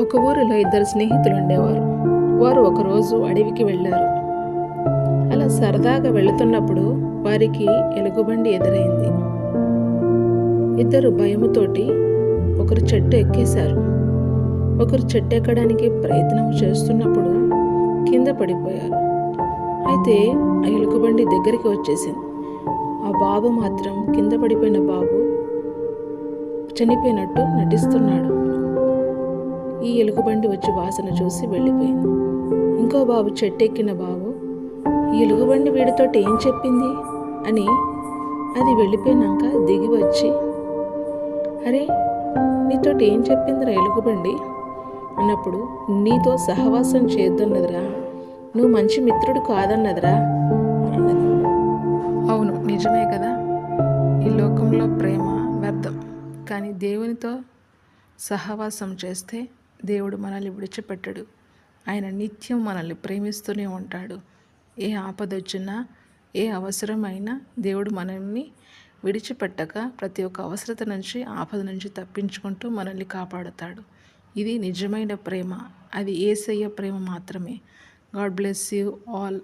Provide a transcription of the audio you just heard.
ఒక ఊరిలో ఇద్దరు స్నేహితులు ఉండేవారు వారు ఒకరోజు అడవికి వెళ్ళారు. అలా సరదాగా వెళుతున్నప్పుడు వారికి ఎలుగుబండి ఎదురైంది. ఇద్దరు భయముతోటి ఒకరు చెట్టు ఎక్కేశారు. ఒకరు చెట్టు ఎక్కడానికి ప్రయత్నం చేస్తున్నప్పుడు కింద పడిపోయారు. అయితే ఆ ఎలుగుబండి దగ్గరికి వచ్చేసింది. ఆ బాబు మాత్రం కింద పడిపోయిన బాబు చనిపోయినట్టు నటిస్తున్నాడు. ఈ ఎలుగుబండి వచ్చి వాసన చూసి వెళ్ళిపోయింది. ఇంకో బాబు చెట్టెక్కిన బాబు ఈ ఎలుగుబండి వీడితోటి ఏం చెప్పింది? అని అది వెళ్ళిపోయినాక దిగి వచ్చి అరే నీతోటి ఏం చెప్పిందిరా ఎలుగుబండి అన్నప్పుడు నీతో సహవాసం చేద్దన్నదిరా. నువ్వు మంచి మిత్రుడు కాదన్నదిరా. అన్నది. అవును నిజమే కదా. ఈ లోకంలో ప్రేమ వ్యర్థం. కానీ దేవునితో సహవాసం చేస్తే దేవుడు మనల్ని విడిచిపెట్టడు. ఆయన నిత్యం మనల్ని ప్రేమిస్తూనే ఉంటాడు. ఏ ఆపద వచ్చినా ఏ అవసరమైనా దేవుడు మనల్ని విడిచిపెట్టక ప్రతి ఒక్క అవసరత నుంచి ఆపద నుంచి తప్పించుకుంటూ మనల్ని కాపాడుతాడు. ఇది నిజమైన ప్రేమ. అది ఏసయ్య ప్రేమ మాత్రమే. God bless you all.